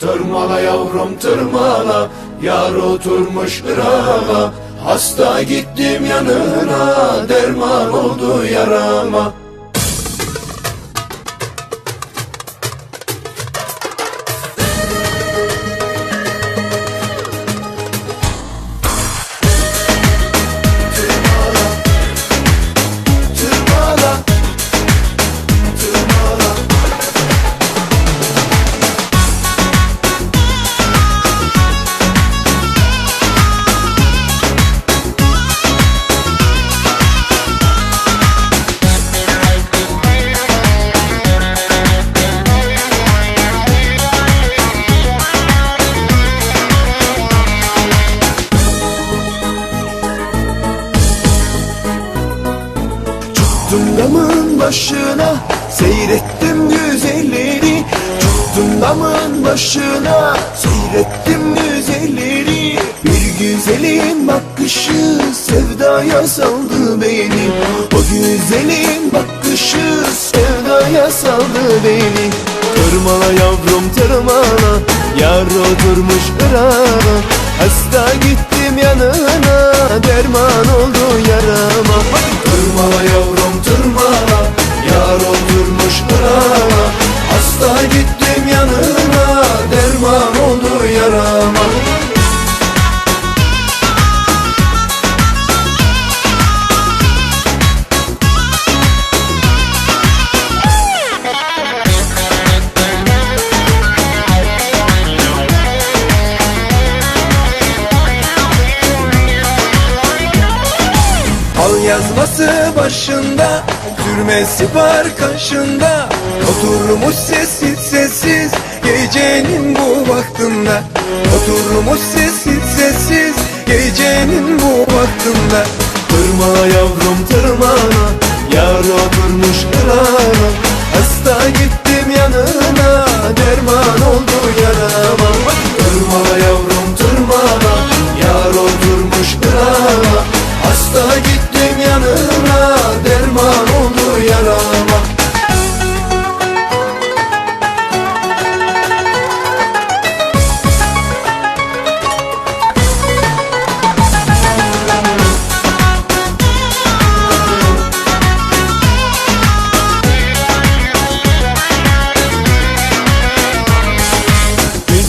Tırmala yavrum tırmala Yar oturmuş Irak'a Hasta gittim yanına Derman oldu yarama Çıktım damın başına Seyrettim güzelleri. Çıktım damın başına Seyrettim güzelleri. Bir güzelin bakışı Sevdaya saldı beni. O güzelin bakışı Sevdaya saldı beni. Tırmala yavrum tırmala Yar oturmuş Irak'a Hasta gittim yanına Derman oldu yarama yazması başında Sürmesi var kaşında Oturmuş sessiz sessiz Gecenin bu vaktinde. Oturmuş sessiz sessiz Gecenin bu vaktinde. Tırmala yavrum tırmala Yar oturmuş Irak'a Hasta gittim yanına Derman oldu yarama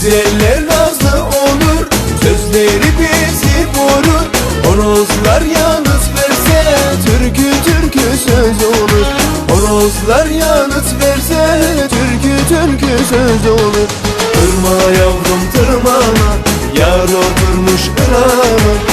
Güzeller nazlı olur Sözleri bizi vurur. Horozlar yalnız verse Türkü türkü söz olur. Horozlar yanıt verse Türkü türkü söz olur. Tırmala yavrum tırmala Yar oturmuş Irak'a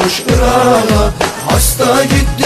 oturmuş Irak'a Hasta gittim